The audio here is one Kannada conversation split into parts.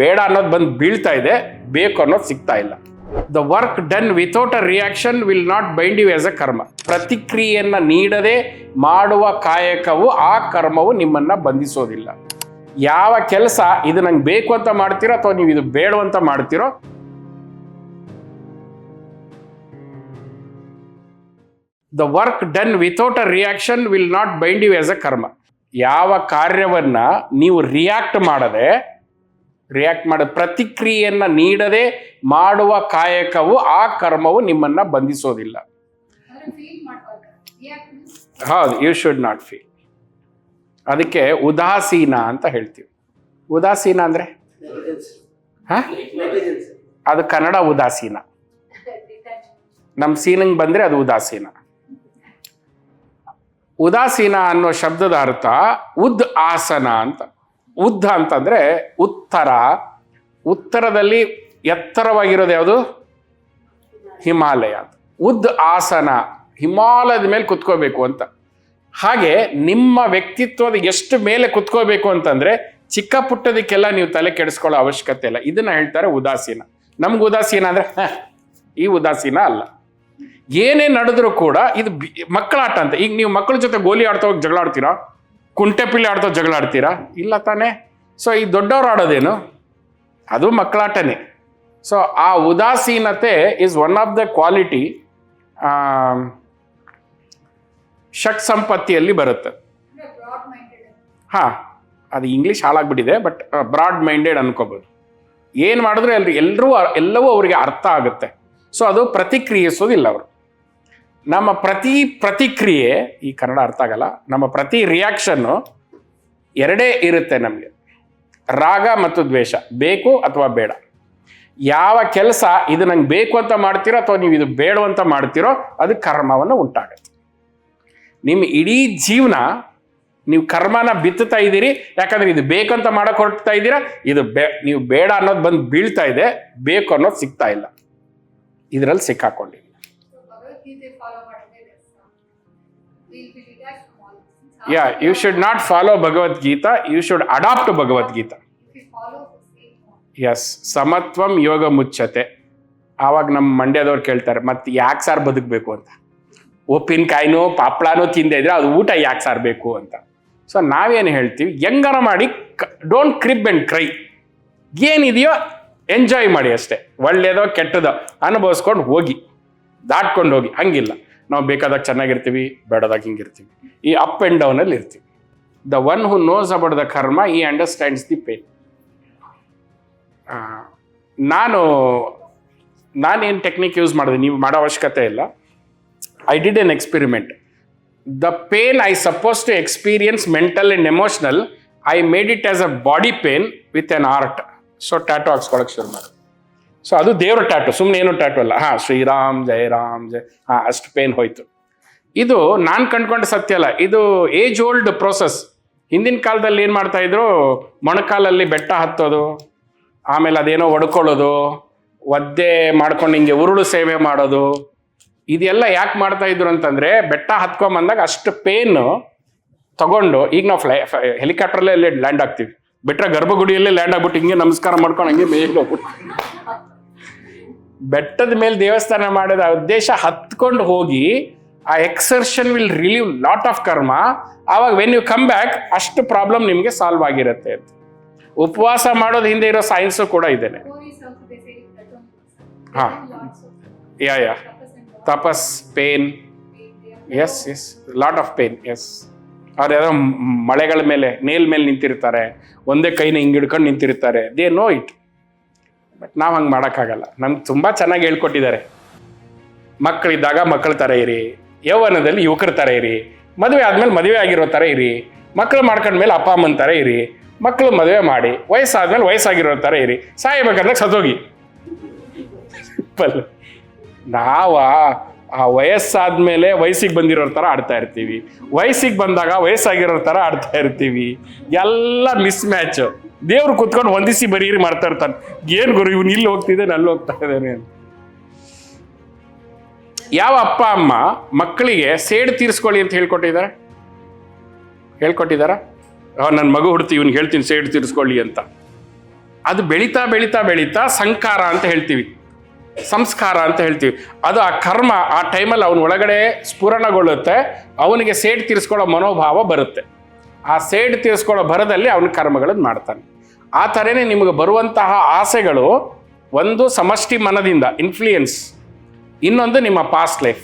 ಬೇಡ ಅನ್ನೋದು ಬಂದು ಬೀಳ್ತಾ ಇದೆ, ಬೇಕು ಅನ್ನೋದು ಸಿಗ್ತಾ ಇಲ್ಲ. The work done without a reaction will not bind you as a karma ಪ್ರತಿಕ್ರಿಯೆಯನ್ನು ನೀಡದೆ ಮಾಡುವ ಕಾಯಕವು ಆ ಕರ್ಮವು ನಿಮ್ಮನ್ನ ಬಂಧಿಸೋದಿಲ್ಲ. ಯಾವ ಕೆಲಸ ಇದು ನಂಗೆ ಬೇಕು ಅಂತ ಮಾಡ್ತೀರೋ ಅಥವಾ ನೀವು ಇದು ಬೇಡವಂತ ಮಾಡ್ತೀರೋ? The work done without a reaction will not bind you as a karma ಯಾವ ಕಾರ್ಯವನ್ನ ನೀವು ರಿಯಾಕ್ಟ್ ಮಾಡದೆ ರಿಯಾಕ್ಟ್ ಮಾಡ ಪ್ರತಿಕ್ರಿಯೆಯನ್ನು ನೀಡದೆ ಮಾಡುವ ಕಾಯಕವು ಆ ಕರ್ಮವು ನಿಮ್ಮನ್ನ ಬಂಧಿಸೋದಿಲ್ಲ. ಹೌದು ಯು ಶುಡ್ ನಾಟ್ ಫೀಲ್ ಅದಕ್ಕೆ ಉದಾಸೀನ ಅಂತ ಹೇಳ್ತೀವಿ. ಉದಾಸೀನ ಅಂದ್ರೆ? ಹಾಂ? ಅದು ಕನ್ನಡ ಉದಾಸೀನ. ನಮ್ಮ ಸೀನಂಗ್ ಬಂದ್ರೆ ಅದು ಉದಾಸೀನ. ಉದಾಸೀನ ಅನ್ನೋ ಶಬ್ದದ ಅರ್ಥ ಉದ್ ಆಸನ ಅಂತ. ಉದ್ದ ಅಂತಂದ್ರೆ ಉತ್ತರ. ಉತ್ತರದಲ್ಲಿ ಎತ್ತರವಾಗಿರೋದು ಯಾವುದು? ಹಿಮಾಲಯ. ಅಂತ ಉದ್ ಆಸನ. ಹಿಮಾಲಯದ ಮೇಲೆ ಕುತ್ಕೋಬೇಕು ಅಂತ. ಹಾಗೆ ನಿಮ್ಮ ವ್ಯಕ್ತಿತ್ವದ ಎಷ್ಟು ಮೇಲೆ ಕುತ್ಕೋಬೇಕು ಅಂತಂದ್ರೆ ಚಿಕ್ಕ ಪುಟ್ಟದಕ್ಕೆಲ್ಲ ನೀವು ತಲೆ ಕೆಡಿಸ್ಕೊಳ್ಳೋ ಅವಶ್ಯಕತೆ ಇಲ್ಲ. ಇದನ್ನ ಹೇಳ್ತಾರೆ ಉದಾಸೀನ. ನಮ್ಗೆ ಉದಾಸೀನ ಅಂದ್ರೆ ಈ ಉದಾಸೀನ ಅಲ್ಲ. ಏನೇ ನಡೆದ್ರೂ ಕೂಡ ಇದು ಮಕ್ಕಳಾಟ ಅಂತ. ಈಗ ನೀವು ಮಕ್ಕಳ ಜೊತೆ ಗೋಲಿ ಆಡ್ತಾ ಹೋಗಿ ಜಗಳ ಆಡ್ತೀರಾ? ಕುಂಟೆ ಪಿಲ್ಲೆ ಆಡ್ತಾ ಜಗಳ ಆಡ್ತೀರಾ? ಇಲ್ಲ ತಾನೇ. ಸೊ ಈ ದೊಡ್ಡವ್ರು ಆಡೋದೇನು? ಅದು ಮಕ್ಕಳಾಟನೇ. ಸೊ ಆ ಉದಾಸೀನತೆ is one of the quality ಷಟ್ ಸಂಪತ್ತಿಯಲ್ಲಿ ಬರುತ್ತೆ. ಹಾಂ, ಅದು ಇಂಗ್ಲೀಷ್ ಹಾಳಾಗ್ಬಿಟ್ಟಿದೆ ಬಟ್ ಬ್ರಾಡ್ ಮೈಂಡೆಡ್ ಅನ್ಕೋಬೋದು. ಏನು ಮಾಡಿದ್ರು ಎಲ್ಲರೂ ಎಲ್ಲವೂ ಅವರಿಗೆ ಅರ್ಥ ಆಗುತ್ತೆ. ಸೊ ಅದು ಪ್ರತಿಕ್ರಿಯಿಸೋದಿಲ್ಲ ಅವರು. ನಮ್ಮ ಪ್ರತಿ ಪ್ರತಿಕ್ರಿಯೆ, ಈ ಕನ್ನಡ ಅರ್ಥ ಆಗಲ್ಲ, ನಮ್ಮ ಪ್ರತಿ ರಿಯಾಕ್ಷನ್ನು ಎರಡೇ ಇರುತ್ತೆ ನಮಗೆ. ರಾಗ ಮತ್ತು ದ್ವೇಷ, ಬೇಕು ಅಥವಾ ಬೇಡ. ಯಾವ ಕೆಲಸ ಇದು ನಂಗೆ ಬೇಕು ಅಂತ ಮಾಡ್ತೀರೋ ಅಥವಾ ನೀವು ಇದು ಬೇಡವಂತ ಮಾಡ್ತೀರೋ, ಅದು ಕರ್ಮವನ್ನು ಉಂಟಾಗುತ್ತೆ. ನಿಮ್ಮ ಇಡೀ ಜೀವನ ನೀವು ಕರ್ಮನ ಬಿತ್ತುತ್ತಾ ಇದ್ದೀರಿ, ಯಾಕಂದ್ರೆ ಇದು ಬೇಕಂತ ಮಾಡಕ್ ಹೊರಡ್ತಾ ಇದ್ದೀರಾ, ಇದು ಬೇ, ನೀವು ಬೇಡ ಅನ್ನೋದು ಬಂದು ಬೀಳ್ತಾ ಇದೆ, ಬೇಕು ಅನ್ನೋದು ಸಿಗ್ತಾ ಇಲ್ಲ. ಇದರಲ್ಲಿ ಸಿಕ್ಕಾಕೊಂಡಿವಿ ಭಗವದ್ಗೀತೆ ಫಾಲೋ ಮಾಡಿದ್ರೆ detach from all yeah you should not follow Bhagavad Gita you should adopt Bhagavad Gita if you follow same as ಸಮತ್ವಂ ಯೋಗ ಮುಚ್ಚತೆ ಆವಾಗ ನಮ್ಮ ಮಂಡ್ಯದವ್ರು ಕೇಳ್ತಾರೆ ಮತ್ತೆ ಯಾಕೆ ಸಾರ್ ಬದುಕಬೇಕು ಅಂತ ಉಪ್ಪಿನಕಾಯಿನೂ ಪಾಪ್ಳನೋ ತಿಂದೆ ಇದ್ರೆ ಅದು ಊಟ ಯಾಕೆ ಸಾರ್ ಬೇಕು ಅಂತ ಸೊ ನಾವೇನು ಹೇಳ್ತೀವಿ ಹೆಂಗಾರ ಮಾಡಿ ಡೋಂಟ್ ಕ್ರಿಪ್ ಅಂಡ್ ಕ್ರೈ ಏನಿದೆಯೋ ಎಂಜಾಯ್ ಮಾಡಿ ಅಷ್ಟೇ ಒಳ್ಳೆಯದೋ ಕೆಟ್ಟದೋ ಅನುಭವಿಸ್ಕೊಂಡು ಹೋಗಿ ದಾಟ್ಕೊಂಡು ಹೋಗಿ ಹಂಗಿಲ್ಲ. ನಾವು ಬೇಕಾದಾಗ ಚೆನ್ನಾಗಿರ್ತೀವಿ, ಬೇಡದಾಗ ಹಿಂಗಿರ್ತೀವಿ. ಈ ಅಪ್ ಆ್ಯಂಡ್ ಡೌನಲ್ಲಿ ಇರ್ತೀವಿ. The one who knows about the karma he understands the pain ನಾನು, ನಾನೇನು ಟೆಕ್ನಿಕ್ ಯೂಸ್ ಮಾಡಿದೆ, ನೀವು ಮಾಡೋ ಅವಶ್ಯಕತೆ ಇಲ್ಲ. I did an experiment the pain I suppose to experience mental and emotional I made it as a body pain with an art so tattoo ಹಾಕ್ಸ್ಕೊಳಕ್ಕೆ ಶುರು ಮಾಡಿ. ಸೊ ಅದು ದೇವ್ರ ಟ್ಯಾಟು ಸುಮ್ಮನೆ ಏನು ಟ್ಯಾಟು ಅಲ್ಲ. ಹಾಂ, ಶ್ರೀರಾಮ್ ಜಯರಾಮ್ ಜಯ ಹಾಂ, ಅಷ್ಟು ಪೇನ್ ಹೋಯ್ತು. ಇದು ನಾನು ಕಂಡ್ಕೊಂಡ ಸತ್ಯ ಅಲ್ಲ. ಇದು ಏಜ್ ಓಲ್ಡ್ ಪ್ರೋಸೆಸ್ ಹಿಂದಿನ ಕಾಲದಲ್ಲಿ ಏನು ಮಾಡ್ತಾ ಇದ್ರು? ಮೊಣಕಾಲಲ್ಲಿ ಬೆಟ್ಟ ಹತ್ತೋದು, ಆಮೇಲೆ ಅದೇನೋ ಒಡ್ಕೊಳ್ಳೋದು, ಒದ್ದೆ ಮಾಡ್ಕೊಂಡು ಹಿಂಗೆ ಉರುಳು ಸೇವೆ ಮಾಡೋದು. ಇದೆಲ್ಲ ಯಾಕೆ ಮಾಡ್ತಾ ಇದ್ರು ಅಂತಂದ್ರೆ, ಬೆಟ್ಟ ಹತ್ಕೊಂಬಂದಾಗ ಅಷ್ಟು ಪೇನ್ ತಗೊಂಡು, ಈಗ ನಾವು ಫ್ಲೈ ಹೆಲಿಕಾಪ್ಟರ್ಲೇ ಲ್ಯಾಂಡ್ ಆಗ್ತೀವಿ ಬಿಟ್ರೆ ಗರ್ಭಗುಡಿಯಲ್ಲೇ ಲ್ಯಾಂಡ್ ಆಗ್ಬಿಟ್ಟು ಹಿಂಗೆ ನಮಸ್ಕಾರ ಮಾಡ್ಕೊಂಡು ಹಂಗೆ ಮೇಲೆ ಹೋಗ್ಬಿಟ್ಟು. ಬೆಟ್ಟದ ಮೇಲೆ ದೇವಸ್ಥಾನ ಮಾಡಿದ ಉದ್ದೇಶ ಹತ್ಕೊಂಡು ಹೋಗಿ ಆ exertion will relieve lot of karma ಆವಾಗ ವೆನ್ ಯು ಕಮ್ ಬ್ಯಾಕ್ ಅಷ್ಟು ಪ್ರಾಬ್ಲಮ್ ನಿಮಗೆ ಸಾಲ್ವ್ ಆಗಿರುತ್ತೆ ಅಂತ. ಉಪವಾಸ ಮಾಡೋದು ಹಿಂದೆ ಇರೋ ಸೈನ್ಸು ಕೂಡ ಇದೇನೆ. ಹಾಂ. ಯಾ ಯಾ ತಪಸ್ pain. Yes yes lot of pain yes ಅವ್ರು ಯಾರೋ ಮಳೆಗಳ ಮೇಲೆ ನೇಲ್ ಮೇಲೆ ನಿಂತಿರ್ತಾರೆ. ಒಂದೇ ಕೈನ ಹಿಂಗೆ ಹಿಡ್ಕೊಂಡು ನಿಂತಿರ್ತಾರೆ. ದೇ ನೋ ಇಟ್ ಬಟ್ ನಾವು ಹಂಗೆ ಮಾಡೋಕ್ಕಾಗಲ್ಲ. ನಮ್ಗೆ ತುಂಬ ಚೆನ್ನಾಗಿ ಹೇಳ್ಕೊಟ್ಟಿದ್ದಾರೆ. ಮಕ್ಕಳಿದ್ದಾಗ ಮಕ್ಕಳ ಥರ ಇರಿ, ಯೌವನದಲ್ಲಿ ಯುವಕರ ಥರ ಇರಿ, ಮದುವೆ ಆದಮೇಲೆ ಮದುವೆ ಆಗಿರೋ ಥರ ಇರಿ ಮಕ್ಕಳು ಮಾಡ್ಕೊಂಡ್ಮೇಲೆ ಅಪ್ಪ ಅಮ್ಮನ ಥರ ಇರಿ ಮಕ್ಕಳು ಮದುವೆ ಮಾಡಿ, ವಯಸ್ಸಾದ್ಮೇಲೆ ವಯಸ್ಸಾಗಿರೋ ಥರ ಇರಿ ಸಾಯಬೇಕಾದ್ರೆ ಸದೋಗಿ ನಾವ ಆ ವಯಸ್ಸಾದ್ಮೇಲೆ ವಯಸ್ಸಿಗೆ ಬಂದಿರೋ ಥರ ಆಡ್ತಾ ಇರ್ತೀವಿ. ವಯಸ್ಸಿಗೆ ಬಂದಾಗ ವಯಸ್ಸಾಗಿರೋ ಥರ ಆಡ್ತಾ ಇರ್ತೀವಿ. ಎಲ್ಲ ಮಿಸ್ ಮ್ಯಾಚ್. ದೇವ್ರು ಕುತ್ಕೊಂಡು ಹೊಂದಿಸಿ ಬರೀರಿ ಮಾಡ್ತಾ ಇರ್ತಾನೆ. ಏನ್ ಗುರು, ಇವನು ಇಲ್ಲಿ ಹೋಗ್ತಿದ್ದಾನೆ, ಅಲ್ಲಿ ಹೋಗ್ತಾ ಇದ್ದಾನೆ ಯಾವ ಅಪ್ಪ, ಅಮ್ಮ ಮಕ್ಕಳಿಗೆ ಸೇಡು ತೀರಿಸ್ಕೊಳ್ಳಿ ಅಂತ ಹೇಳ್ಕೊಟ್ಟಿದ್ದಾರೆ? ಹೇಳ್ಕೊಟ್ಟಿದ್ದಾರಾ? ನನ್ನ ಮಗು ಹುಡ್ತಿ ಇವ್ನಿಗೆ ಹೇಳ್ತೀನಿ, ಸೇಡು ತೀರಿಸ್ಕೊಳ್ಳಿ ಅಂತ. ಅದು ಬೆಳೀತಾ ಬೆಳೀತಾ ಬೆಳೀತಾ ಸಂಕಾರ ಅಂತ ಹೇಳ್ತೀವಿ. ಸಂಸ್ಕಾರ ಅಂತ ಹೇಳ್ತೀವಿ. ಅದು ಆ ಕರ್ಮ, ಆ ಟೈಮಲ್ಲಿ ಅವನ ಒಳಗಡೆ ಸ್ಫುರಣಗೊಳ್ಳುತ್ತೆ, ಅವನಿಗೆ ಸೇಡ್ ತೀರಿಸ್ಕೊಳ್ಳೋ ಮನೋಭಾವ ಬರುತ್ತೆ. ಆ ಸೇಡ್ ತೀರಿಸ್ಕೊಳ್ಳೋ ಭರದಲ್ಲಿ ಅವನ ಕರ್ಮಗಳನ್ನು ಮಾಡ್ತಾನೆ. ಆ ಥರನೇ ನಿಮಗೆ ಬರುವಂತಹ ಆಸೆಗಳು ಒಂದು ಸಮಷ್ಟಿ ಮನದಿಂದ ಇನ್ಫ್ಲೂಯೆನ್ಸ್ ಇನ್ನೊಂದು ನಿಮ್ಮ ಪಾಸ್ಟ್ ಲೈಫ್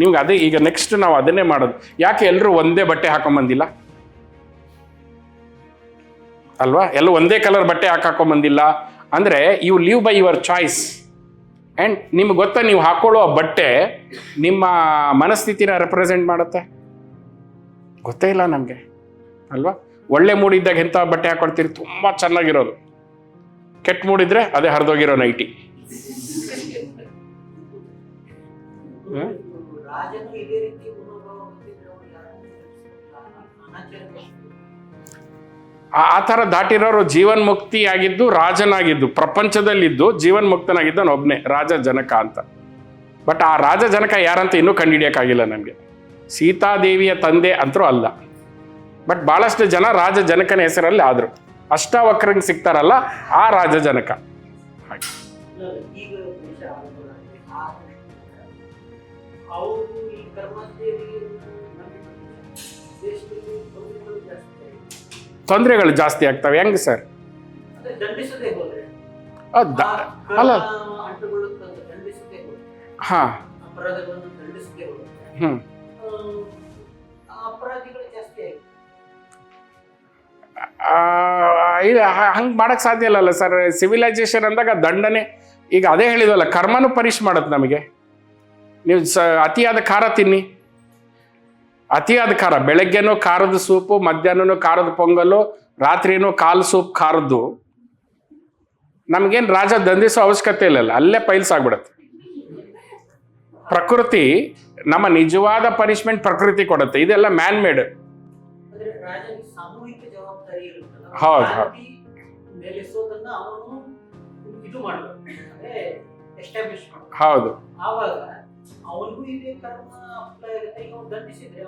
ನಿಮ್ಗೆ ಅದೇ ಈಗ ನೆಕ್ಸ್ಟ್ ನಾವು ಅದನ್ನೇ ಮಾಡೋದು. ಯಾಕೆ ಎಲ್ಲರೂ ಒಂದೇ ಬಟ್ಟೆ ಹಾಕೊಂಬಂದಿಲ್ಲ? ಅಲ್ವಾ? ಎಲ್ಲ ಒಂದೇ ಕಲರ್ ಬಟ್ಟೆ ಹಾಕೊಂಬಂದಿಲ್ಲ. ಅಂದರೆ you live by your choice and ನಿಮ್ಗೆ ಗೊತ್ತಾ, ನೀವು ಹಾಕೊಳ್ಳೋ ಬಟ್ಟೆ ನಿಮ್ಮ ಮನಸ್ಥಿತಿನ ರೆಪ್ರೆಸೆಂಟ್ ಮಾಡುತ್ತೆ? ಗೊತ್ತೇ ಇಲ್ಲ ನಮಗೆ. ಅಲ್ವಾ? ಒಳ್ಳೆ ಮೂಡಿದ್ದಾಗ ಎಂಥ ಬಟ್ಟೆ ಹಾಕೊಳ್ತೀರಿ? ತುಂಬ ಚೆನ್ನಾಗಿರೋದು. ಕೆಟ್ಟ ಮೂಡಿದ್ರೆ ಅದೇ ಹರಿದೋಗಿರೋ ನೈಟಿ. ಆ ಥರ ದಾಟಿರೋರು ಜೀವನ್ಮುಕ್ತಿ ಆಗಿದ್ದು ರಾಜನಾಗಿದ್ದು, ಪ್ರಪಂಚದಲ್ಲಿದ್ದು ಜೀವನ್ ಒಬ್ಬನೇ ರಾಜ ಜನಕ ಅಂತ. ಬಟ್ ಆ ರಾಜ ಜನಕ ಯಾರಂತ ಇನ್ನೂ ಕಂಡುಹಿಡಿಯೋಕ್ಕಾಗಿಲ್ಲ ನನಗೆ. ಸೀತಾದೇವಿಯ ತಂದೆ ಅಂತರೂ ಅಲ್ಲ. ಬಟ್ ಭಾಳಷ್ಟು ಜನ ರಾಜ ಜನಕನ ಹೆಸರಲ್ಲಿ ಆದರು. ಅಷ್ಟಾವಕ್ರಂಗೆ ಸಿಗ್ತಾರಲ್ಲ ಆ ರಾಜ ಜನಕ. ಹಾಗೆ. ತೊಂದರೆಗಳು ಜಾಸ್ತಿ ಆಗ್ತವೆ. ಹೆಂಗೆ ಸರ್? ಅಲ್ಲ. ಹಾಂ. ಹ್ಞೂ ಹಂಗೆ ಮಾಡೋಕ್ಕೆ ಸಾಧ್ಯ ಇಲ್ಲಲ್ಲ ಸರ್. ಸಿವಿಲೈಸೇಷನ್ ಅಂದಾಗ ದಂಡನೆ. ಈಗ ಅದೇ ಹೇಳಿದಲ್ಲ ಕರ್ಮನು ಪನಿಷ್ ಮಾಡುತ್ತೆ ನಮಗೆ. ನೀವು ಸ, ಅತಿಯಾದ ಖಾರ ತಿನ್ನಿ. ಅತಿಯಾದ ಖಾರ, ಬೆಳಗ್ಗೆನೂ ಖಾರದ ಸೂಪು, ಮಧ್ಯಾಹ್ನನೂ ಖಾರದ ಪೊಂಗಲು, ರಾತ್ರಿನೂ ಕಾಲು ಸೂಪ್ ಖಾರದ್ದು. ನಮಗೇನು ರಾಜ ದಂಧಿಸೋ ಅವಶ್ಯಕತೆ ಇಲ್ಲಲ್ಲ, ಅಲ್ಲೇ ಪೈಲ್ಸ್ ಆಗ್ಬಿಡುತ್ತೆ. ಪ್ರಕೃತಿ ನಮ್ಮ ನಿಜವಾದ ಪನಿಷ್ಮೆಂಟ್ ಪ್ರಕೃತಿ ಕೊಡುತ್ತೆ. ಇದೆಲ್ಲ ಮ್ಯಾನ್ ಮೇಡ್ ಹೌದು, ಹೌದು. ಶಾಂತಿ ನೆಲೆಸೋದನ್ನ ಅವನು ಇದು ಮಾಡಬೇಕು. ಅಂದ್ರೆ ಎಸ್ಟಾಬ್ಲಿಷ್ ಮಾಡಬೇಕು. ಹೌದು. ಆವಾಗ ಅವನಿಗೂ ಇದೇ ಕರ್ಮ ಅಪ್ಲೈ ಆಗುತ್ತೆ. ಈಗ ಅವ್ನು ದಂಡಿಸಿದ್ರೆ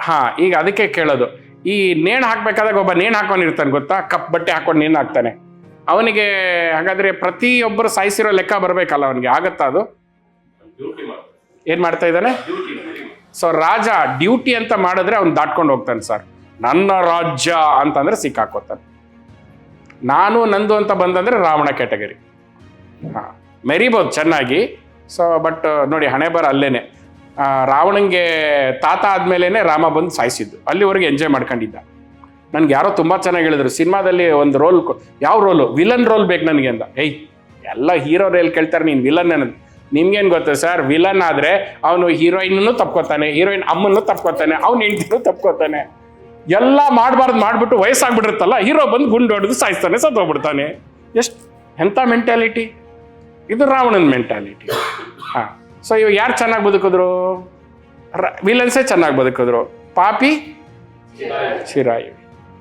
ಹಾ ಈಗ ಅದಕ್ಕೆ ಕೇಳೋದು. ಈ ನೇಣು ಹಾಕ್ಬೇಕಾದಾಗ ಒಬ್ಬ ನೇಣ ಹಾಕೊಂಡಿರ್ತಾನೆ ಗೊತ್ತಾ? ಕಪ್ ಬಟ್ಟೆ ಹಾಕೊಂಡು ನೇಣು ಹಾಕ್ತಾನೆ. ಅವನಿಗೆ ಹಾಗಾದ್ರೆ ಪ್ರತಿಯೊಬ್ಬರು ಸಾಯಿಸಿರೋ ಲೆಕ್ಕ ಬರಬೇಕಲ್ಲ ಅವನಿಗೆ? ಆಗತ್ತಾ ಅದು? ಏನ್ ಮಾಡ್ತಾ ಇದ್ದಾನೆ? ಸೊ ರಾಜ ಡ್ಯೂಟಿ ಅಂತ ಮಾಡಿದ್ರೆ ಅವ್ನು ದಾಟ್ಕೊಂಡು ಹೋಗ್ತಾನೆ ಸರ್. ನನ್ನ ರಾಜ್ಯ ಅಂತಂದ್ರೆ ಸಿಕ್ಕಾಕೋತಾನೆ. ನಾನು, ನಂದು ಅಂತ ಬಂದಂದ್ರೆ ರಾವಣ ಕ್ಯಾಟಗರಿ ಹಾ, ಮೆರಿಬೋದು ಚೆನ್ನಾಗಿ. ಸೊ ಬಟ್ ನೋಡಿ, ಹಣೆ ಬರ ಅಲ್ಲೇನೆ. ರಾವಣಂಗೆ ತಾತ ಆದ್ಮೇಲೆ ರಾಮ ಬಂದು ಸಾಯಿಸಿದ್ದು. ಅಲ್ಲಿವರೆಗೆ ಎಂಜಾಯ್ ಮಾಡ್ಕೊಂಡಿದ್ದ. ನನ್ಗೆ ಯಾರೋ ತುಂಬ ಚೆನ್ನಾಗಿ ಹೇಳಿದ್ರು. ಸಿನಿಮಾದಲ್ಲಿ ಒಂದು ರೋಲ್ ಯಾವ ರೋಲು ವಿಲನ್ ರೋಲ್ ಬೇಕು ನನಗೆ ಅಂತ ಏಯ್, ಎಲ್ಲ ಹೀರೋ ರೇಲ್ ಕೇಳ್ತಾರೆ ನೀನು ವಿಲನ್ ಅನ್ನೋದು. ನಿಮ್ಗೇನು ಗೊತ್ತು ಸರ್? ವಿಲನ್ ಆದರೆ ಅವನು ಹೀರೋಯಿನ್ನೂ ತಪ್ಕೋತಾನೆ. ಹೀರೋಯಿನ್ ಅಮ್ಮನ್ನು ತಪ್ಕೋತಾನೆ. ಅವನು ಹೆಂಡ್ತಿನೂ ತಪ್ಕೋತಾನೆ. ಎಲ್ಲ ಮಾಡಬಾರ್ದು ಮಾಡಿಬಿಟ್ಟು ವಯಸ್ಸಾಗ್ಬಿಟ್ಟಿರುತ್ತಲ್ಲ ಹೀರೋ ಬಂದು ಗುಂಡು ಹೊಡೆದು ಸಾಯಿಸ್ತಾನೆ ಸತ್ತೋಗ್ಬಿಡ್ತಾನೆ ಎಷ್ಟು? ಎಂಥ ಮೆಂಟ್ಯಾಲಿಟಿ ಇದು ರಾವಣನ ಮೆಂಟ್ಯಾಲಿಟಿ ಹಾಂ. ಸೊ ಇವಾಗ ಯಾರು ಚೆನ್ನಾಗಿ ಬದುಕಿದ್ರು? ವಿಲನ್ಸೇ ಚೆನ್ನಾಗಿ ಬದುಕಿದ್ರು. ಪಾಪಿ? ಚಿರಾಯು.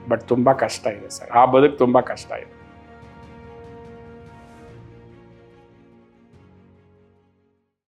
ಬಟ್ ತುಂಬ ಕಷ್ಟ ಇದೆ ಸರ್. ಆ ಬದುಕು ತುಂಬ ಕಷ್ಟ ಇದೆ.